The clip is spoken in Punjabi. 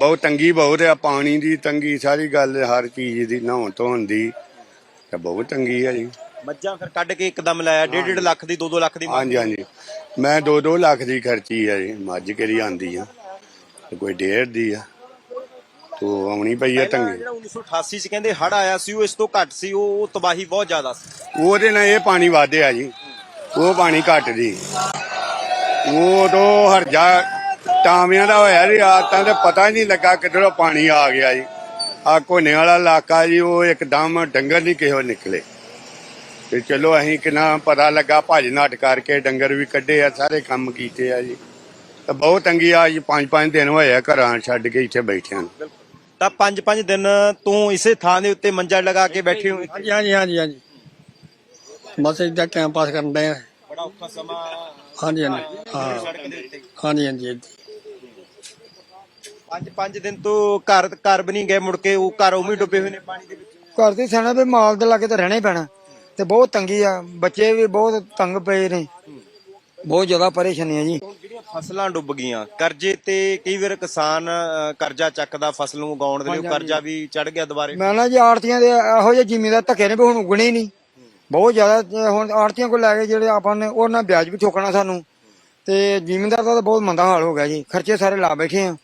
ਬਹੁਤ ਤੰਗੀ ਬਹੁਤ ਆ ਪਾਣੀ ਦੀ ਤੰਗੀ ਸਾਰੀ ਗੱਲ ਹਰ ਚੀਜ਼ ਦੀ ਨਹਾਉਣ ਧੋਣ ਦੀ ਤੇ ਬਹੁਤ ਤੰਗੀ ਆ ਜੀ। ਮੱਝਾਂ ਫਿਰ ਕੱਢ ਕੇ ਇੱਕਦਮ ਲਾਇਆ 1.5 ਲੱਖ ਦੀ 2-2 ਲੱਖ ਦੀ ਹਾਂਜੀ ਹਾਂਜੀ। ਮੈਂ 2-2 ਲੱਖ ਦੀ ਖਰਚੀ ਆ ਜੀ ਮੱਝ ਕਿਹੜੀ ਆਂਦੀ ਆ ਤੇ ਕੋਈ ਡੇਢ ਦੀ ਆ ਤੋ ਆਉਣੀ ਪਈ ਆ ਤੰਗੀ। ਜਿਹੜਾ 1988 ਚ ਕਹਿੰਦੇ ਹੜ ਆਇਆ ਸੀ ਉਹ ਇਸ ਤੋਂ ਘੱਟ ਸੀ ਉਹ ਉਹ ਤਬਾਹੀ ਬਹੁਤ ਜ਼ਿਆਦਾ ਸੀ। ਉਹਦੇ ਨਾਲ ਇਹ ਪਾਣੀ ਵਾਧਿਆ ਜੀ ਉਹ ਪਾਣੀ ਘੱਟ ਦੀ ਉਹ ਤੋਂ ਹਰਜਾ ਟਾਵਿਆਂ ਦਾ ਹੋਇਆ ਜੀ ਆ ਤਾਂ ਤੇ ਪਤਾ ਹੀ ਨਹੀਂ ਲੱਗਾ ਕਿੱਧਰੋਂ ਪਾਣੀ ਆ ਗਿਆ ਜੀ। ਆ ਕੋਨੇ ਵਾਲਾ ਇਲਾਕਾ ਜੀ ਉਹ ਇੱਕਦਮ ਡੰਗਰ ਨਹੀਂ ਕਿਹੋ ਨਿਕਲੇ। ਤੇ ਚਲੋ ਅਸੀਂ ਕਿੰਨਾ ਪਤਾ ਲੱਗਾ ਭੱਜ ਨੱਟ ਕਰਕੇ ਡੰਗਰ ਵੀ ਕੱਢੇ ਆ ਸਾਰੇ ਕੰਮ ਕੀਤੇ ਆ ਜੀ। ਤੇ ਬਹੁਤ ਤੰਗੀ ਆ ਜੀ ਪੰਜ ਪੰਜ ਦਿਨ ਹੋਏ ਆ ਘਰਾਂ ਛੱਡ ਕੇ ਇੱਥੇ ਬੈਠਿਆਂ ਨੂੰ। ਤਾਂ 5-5 ਦਿਨ ਤੂੰ ਇਸੇ ਥਾਂ ਦੇ ਉੱਤੇ ਮੰਜਾ ਲਗਾ ਕੇ ਬੈਠੇ ਹੋ ਹਾਂਜੀ ਹਾਂਜੀ ਹਾਂਜੀ ਹਾਂਜੀ। ਬਸ ਇਦਾਂ ਟਾਈਮ ਪਾਸ ਕਰਨ ਦੇ ਬੜਾ ਔਖਾ ਸਮਾਂ। ਹਾਂਜੀ ਹਾਂ। ਹਾਂਜੀ ਹਾਂਜੀ ਹਾਂਜੀ। ਪੰਜ ਪੰਜ ਦਿਨ ਤੋਂ ਘਰ ਘਰ ਵੀ ਨਹੀਂ ਗਏ ਮੁੜ ਕੇ ਉਹ ਘਰ ਉਵੇਂ ਹੀ ਡੁੱਬੇ ਹੋਏ ਨੇ ਪਾਣੀ ਦੇ ਵਿੱਚ। ਘਰ ਦੀ ਸਿਆਣਾ ਵੀ ਮਾਲ ਦੇ ਲਾਗੇ ਤਾਂ ਰਹਿਣਾ ਹੀ ਪੈਣਾ। ਤੇ ਬਹੁਤ ਤੰਗੀ ਆ। ਬੱਚੇ ਵੀ ਬਹੁਤ ਤੰਗ ਪਏ ਨੇ। ਬਹੁਤ ਜ਼ਿਆਦਾ ਪਰੇਸ਼ਾਨੀ ਆ ਜੀ। ਜਿਹੜੀਆਂ ਫਸਲਾਂ ਡੁੱਬ ਗਈਆਂ ਕਰਜ਼ੇ ਤੇ ਕਈ ਵਾਰ ਕਿਸਾਨ ਅ, ਕਰਜ਼ਾ ਚੱਕਦਾ ਫਸਲ ਨੂੰ ਉਗਾਉਣ ਦੇ ਲਈ ਉਹ ਕਰਜ਼ਾ ਵੀ ਚੜ ਗਿਆ ਦੁਬਾਰੇ। ਮੈਂ ਨਾ ਜੀ ਆੜਤੀਆਂ ਦੇ ਇਹੋ ਜਿਹੇ ਜ਼ਿਮੀਦਾਰ ਧੱਕੇ ਨੇ ਵੀ ਹੁਣ ਉਗਣੇ ਹੀ ਨਹੀਂ। ਬਹੁਤ ਜ਼ਿਆਦਾ ਤੇ ਹੁਣ ਆੜਤੀਆਂ ਕੋਲ ਲੈ ਕੇ ਜਿਹੜੇ ਆਪਾਂ ਨੇ ਉਹਨਾਂ ਵਿਆਜ ਵੀ ਠੋਕਣਾ ਸਾਨੂੰ। ਤੇ ਜ਼ਿਮੀਦਾਰ ਦਾ ਤਾਂ ਬਹੁਤ ਮੰਦਾ ਹਾਲ ਹੋ ਗਿਆ ਜੀ। ਖਰਚੇ ਸਾਰੇ ਲਾ ਬੈਠੇ ਆ।